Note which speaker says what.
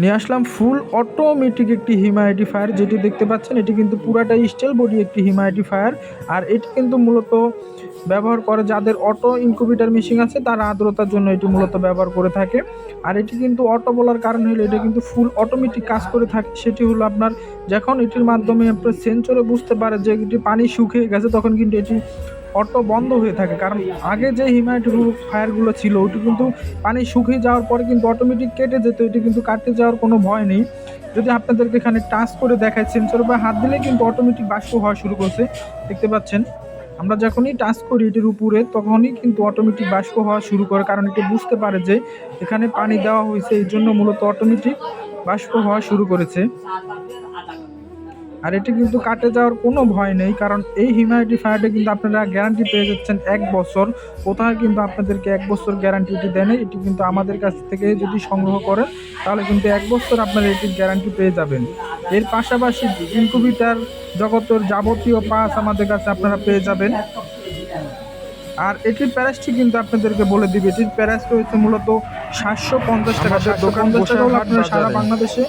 Speaker 1: নিয়ে আসলাম full automatic একটি হিউম্যাডিফায়ার যেটি দেখতে পাচ্ছেন, এটি কিন্তু পুরাটাই স্টিল বডি একটি হিউম্যাডিফায়ার আর এটি কিন্তু মূলত ব্যবহার করে যাদের অটো ইনকুবেটার মেশিন আছে, তারা আর্দ্রতার জন্য এটি মূলত ব্যবহার করে থাকে। আর এটি কিন্তু অটো বলার কারণ হলো, এটা কিন্তু ফুল অটোমেটিক কাজ করে থাকে, সেটি হলো আপনার যখন এটির মাধ্যমে আপনার সেন্সরে বুঝতে পারে যে এটি পানি শুকিয়ে গেছে, তখন কিন্তু এটি অটো বন্ধ হয়ে থাকে। কারণ আগে যে হিউম্যানিটি ফায়ারগুলো ছিল ওটি কিন্তু পানি শুকিয়ে যাওয়ার পরে কিন্তু অটোমেটিক কেটে যেত, এটি কিন্তু কাটতে যাওয়ার কোনো ভয় নেই। যদি আপনাদেরকে এখানে টাচ করে দেখায় সেন্সর বা হাত দিলে কিন্তু অটোমেটিক বাষ্প হওয়া শুরু করছে। দেখতে পাচ্ছেন, আমরা যখনই টাচ করি এটির উপরে, তখনই কিন্তু অটোমেটিক বাষ্প হওয়া শুরু করে, কারণ এটি বুঝতে পারে যে এখানে পানি দেওয়া হয়েছে এই জন্য মূলত অটোমেটিক বাষ্প হওয়া শুরু করেছে। আর এটি কিন্তু কাটে যাওয়ার কোনো ভয় নেই কারণ এই হিউম্যানিটি ফায়ারটা কিন্তু আপনারা গ্যারান্টি পেয়ে যাচ্ছেন এক বছর। কোথায় কিন্তু আপনাদেরকে এক বছর গ্যারান্টিটি দেন এটি কিন্তু আমাদের কাছ থেকে যদি সংগ্রহ করেন তাহলে কিন্তু এক বছর আপনারা এটির গ্যারান্টি পেয়ে যাবেন। এর পাশাপাশি ইনকুবিটার জগতের যাবতীয় পাস আমাদের কাছে আপনারা পেয়ে যাবেন। আর এটির প্যারাসটি কিন্তু আপনাদেরকে বলে দিবে এটির প্যারাস রয়েছে মূলত সাতশো পঞ্চাশ টাকা।
Speaker 2: দোকান
Speaker 1: আপনারা সারা বাংলাদেশে